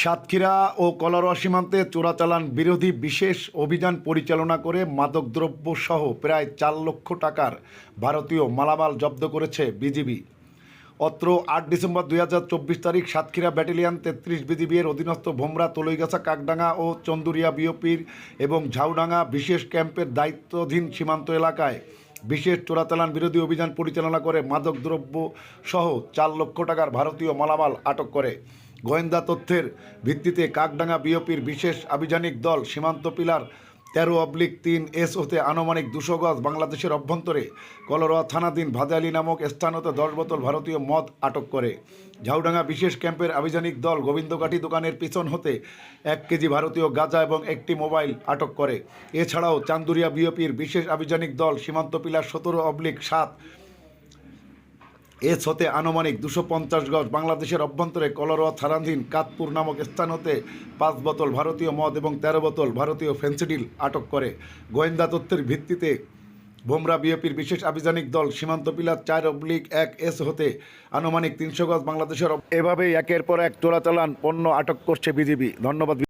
সাতক্ষীরা ও কলারোয়া সীমান্তে চোরাচালান বিরোধী বিশেষ অভিযান পরিচালনা করে মাদকদ্রব্য সহ প্রায় চার লক্ষ টাকার ভারতীয় মালামাল জব্দ করেছে বিজিবি। অত্র আট ডিসেম্বর দুই হাজার চব্বিশ তারিখ সাতক্ষীরা ব্যাটালিয়ান তেত্রিশ বিজিবি এর অধীনস্থ ভোমরা তলৈগাছা কাকডাঙ্গা ও চন্দুরিয়া বিওপির এবং ঝাউডাঙ্গা বিশেষ ক্যাম্পের দায়িত্বাধীন সীমান্ত এলাকায় বিশেষ চোরাচালান বিরোধী অভিযান পরিচালনা করে মাদকদ্রব্য সহ চার লক্ষ টাকার ভারতীয় মালামাল আটক করে। গোয়েন্দা তথ্যের ভিত্তিতে কাকডাঙ্গা বিওপির বিশেষ আভিযানিক দল সীমান্ত পিলার তেরো অবলিক তিন এস হতে আনুমানিক দুশো গজ বাংলাদেশের অভ্যন্তরে কলরোয়া থানাধীন ভাদালি নামক স্থান হতে দশ বোতল ভারতীয় মদ আটক করে। ঝাউডাঙ্গা বিশেষ ক্যাম্পের আভিযানিক দল গোবিন্দকাঠি দোকানের পিছন হতে এক কেজি ভারতীয় গাঁজা এবং একটি মোবাইল আটক করে। এছাড়াও চান্দুরিয়া বিওপির বিশেষ আভিযানিক দল সীমান্ত পিলার সতেরো অবলিক সাত এস হতে আনুমানিক দুশো পঞ্চাশ গজ বাংলাদেশের অভ্যন্তরে কলরোয়া থানাধীন কাতপুর নামক স্থান হতে পাঁচ বোতল ভারতীয় মদ এবং তেরো বোতল ভারতীয় ফেন্সিডিল আটক করে। গোয়েন্দা তথ্যের ভিত্তিতে ভোমরা বিএপির বিশেষ আভিযানিক দল সীমান্ত পিলার চার অবলিক এক এস হতে আনুমানিক তিনশো গজ বাংলাদেশের এভাবেই একের পর এক চোরাচালান পণ্য আটক করছে বিজিবি। ধন্যবাদ।